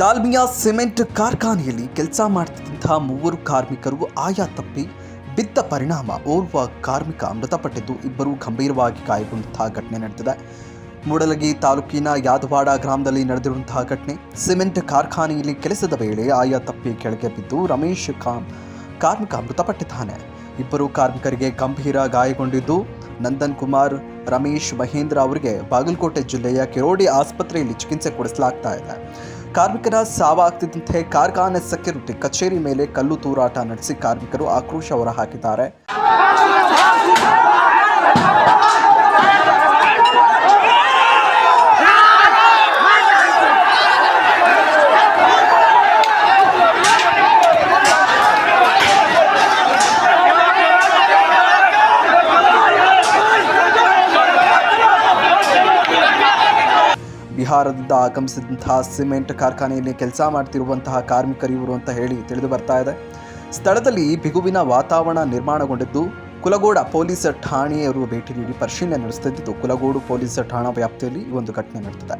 Dalmia cement ಕಾರ್ಖಾನೆಯಲ್ಲಿ ಕೆಲಸ ಮಾಡ್ತಿದ್ದಂತಹ ಮೂವರು ಕಾರ್ಮಿಕರು ಆಯಾ ತಪ್ಪಿ ಬಿದ್ದ ಪರಿಣಾಮ. ಓರ್ವ ಕಾರ್ಮಿಕ ಮೃತಪಟ್ಟಿದ್ದು ಇಬ್ಬರು ಗಂಭೀರವಾಗಿ ಗಾಯಗೊಂಡಂತಹ ಘಟನೆ ನಡೆದಿದೆ. ಮೂಡಲಗಿ ತಾಲೂಕಿನ ಯಾದವಾಡ ಗ್ರಾಮದಲ್ಲಿ ನಡೆದಿರುವಂತಹ ಘಟನೆ. ಸಿಮೆಂಟ್ ಕಾರ್ಖಾನೆಯಲ್ಲಿ ಕೆಲಸದ ವೇಳೆ ಆಯಾ ತಪ್ಪಿ ಕೆಳಗೆ ಬಿದ್ದು ರಮೇಶ್ ಕಾಮ್ ಕಾರ್ಮಿಕ ಮೃತಪಟ್ಟಿದ್ದಾನೆ. ಇಬ್ಬರು ಕಾರ್ಮಿಕರಿಗೆ ಗಂಭೀರ ಗಾಯಗೊಂಡಿದ್ದು ನಂದನ್ ಕುಮಾರ್, ರಮೇಶ್ ಮಹೇಂದ್ರ ಅವರಿಗೆ ಬಾಗಲಕೋಟೆ ಜಿಲ್ಲೆಯ ಕೆರೋಡಿ ಆಸ್ಪತ್ರೆಯಲ್ಲಿ ಚಿಕಿತ್ಸೆ ಕೊಡಿಸಲಾಗ್ತಾ ಇದೆ. ಕಾರ್ಮಿಕರ ಸಾವಾಗ್ತಿದ್ದಂತೆ ಕಾರ್ಖಾನೆ ಸೆಕ್ಯೂರಿಟಿ ಕಚೇರಿ ಮೇಲೆ ಕಲ್ಲು ತೂರಾಟ ನಡೆಸಿ ಕಾರ್ಮಿಕರು ಆಕ್ರೋಶ ಹೊರಹಾಕಿದ್ದಾರೆ. ಬಿಹಾರದಿಂದ ಆಗಮಿಸಿದಂತಹ ಸಿಮೆಂಟ್ ಕಾರ್ಖಾನೆಯಲ್ಲಿ ಕೆಲಸ ಮಾಡ್ತಿರುವಂತಹ ಕಾರ್ಮಿಕರು ಇವರು ಅಂತ ಹೇಳಿ ತಿಳಿದು ಬರ್ತಾ ಇದೆ. ಸ್ಥಳದಲ್ಲಿ ಬಿಗುವಿನ ವಾತಾವರಣ ನಿರ್ಮಾಣಗೊಂಡಿದ್ದು, ಕುಲಗೋಡ ಪೊಲೀಸ್ ಠಾಣೆಯವರು ಭೇಟಿ ನೀಡಿ ಪರಿಶೀಲನೆ ನಡೆಸುತ್ತಿದ್ದು, ಕುಲಗೋಡು ಪೊಲೀಸ್ ಠಾಣಾ ವ್ಯಾಪ್ತಿಯಲ್ಲಿ ಈ ಒಂದು ಘಟನೆ ನಡೆದಿದೆ.